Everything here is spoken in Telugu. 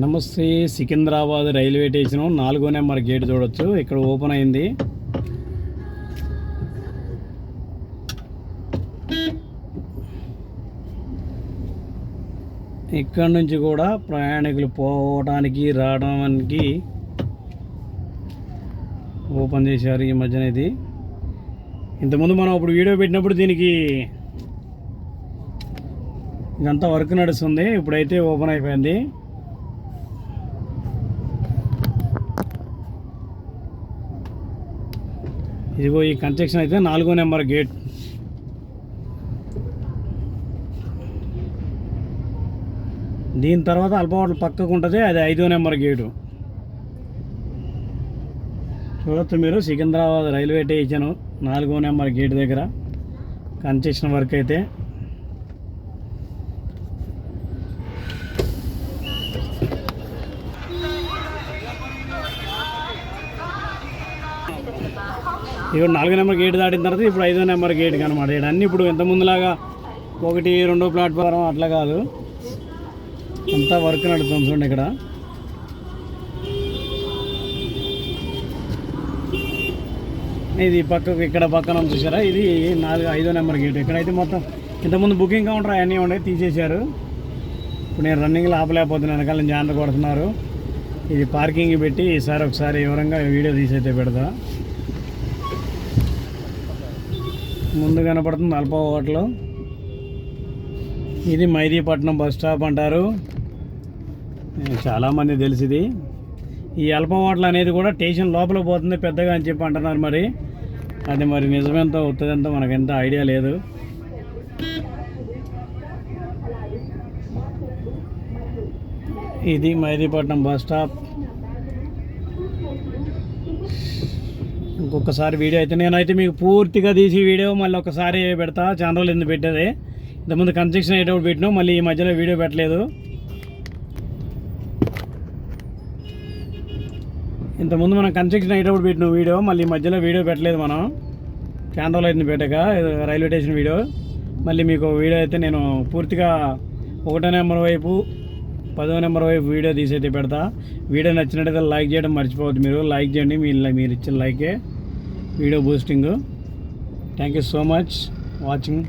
నమస్తే సికింద్రాబాద్ రైల్వే స్టేషన్. నాలుగో నెంబర్ గేట్ చూడొచ్చు. ఇక్కడ ఓపెన్ అయింది. ఇక్కడ నుంచి కూడా ప్రయాణికులు పోవడానికి రావడానికి ఓపెన్ చేశారు ఈ మధ్యన ఇది. ఇంతకుముందు మనం ఇప్పుడు వీడియో పెట్టినప్పుడు దీనికి ఇదంతా వర్క్ నడుస్తుంది. ఇప్పుడైతే ఓపెన్ అయిపోయింది. ఇదిగో ఈ కన్స్ట్రక్షన్ అయితే నాలుగో నెంబర్ గేట్. దీని తర్వాత అల్పవాటలు పక్కకు ఉంటుంది అది ఐదో నెంబర్ గేటు. చూడొచ్చు మీరు సికింద్రాబాద్ రైల్వే స్టేషన్ నాలుగో నెంబర్ గేట్ దగ్గర కన్స్ట్రక్షన్ వర్క్ అయితే. ఇప్పుడు నాలుగో నెంబర్ గేట్ దాటిన తర్వాత ఇప్పుడు ఐదో నెంబర్ గేట్ కనమాట. ఇక్కడ ఇప్పుడు ఎంత ముందులాగా ఒకటి రెండో ప్లాట్ఫారం అట్లా కాదు. అంతా వర్క్ నడుస్తుంది చూడండి ఇక్కడ. ఇది పక్కకు ఇక్కడ పక్కన చూసారా? ఇది నాలుగు ఐదో నెంబర్ గేట్. ఇక్కడైతే మొత్తం ఇంతకుముందు బుకింగ్ కౌంటర్ అవన్నీ ఉండే తీసేశారు. ఇప్పుడు నేను రన్నింగ్లో ఆపలేకపోతున్నాను వెనకాల నుంచి జానర్ కొడుతున్నారు ఇది పార్కింగ్ పెట్టి ఈసారి ఒకసారి వివరంగా వీడియో తీసైతే పెడతా. ముందు కనపడుతుంది అల్ప హోటల్ ఇది మైదీపట్నం బస్ స్టాప్ అంటారు. చాలామంది తెలిసిది. ఈ అల్ప హోటల్ అనేది కూడా స్టేషన్ లోపల పోతుంది పెద్దగా అని చెప్పి అంటున్నారు మరి. అది మరి నిజమెంతో వస్తుందంతో మనకు ఎంత ఐడియా లేదు. ఇది మైదీపట్నం బస్ స్టాప్. ఇంకొకసారి వీడియో అయితే నేనైతే మీకు పూర్తిగా తీసి వీడియో మళ్ళీ ఒకసారి పెడతా. చాలా రోజులు ఎందుకు పెట్టేది? ఇంతకుముందు కన్స్ట్రక్షన్ అయ్యేటప్పుడు పెట్టినాం మళ్ళీ ఈ మధ్యలో వీడియో పెట్టలేదు. ఇంతకుముందు మనం కన్స్ట్రక్షన్ అయ్యేటప్పుడు పెట్టిన వీడియో మళ్ళీ ఈ మధ్యలో వీడియో పెట్టలేదు మనం. చాలా రోజులు అయింది పెట్టక రైల్వే స్టేషన్ వీడియో. మళ్ళీ మీకు వీడియో అయితే నేను పూర్తిగా ఒకటో నెంబర్ వైపు పదో నెంబర్ వైపు వీడియో తీసి అయితే పెడతా. వీడియో నచ్చినట్టయితే లైక్ చేయడం మర్చిపోవద్దు మీరు. లైక్ చేయండి మీ మీరు ఇచ్చిన లైకే. Video boosting. Thank you so much watching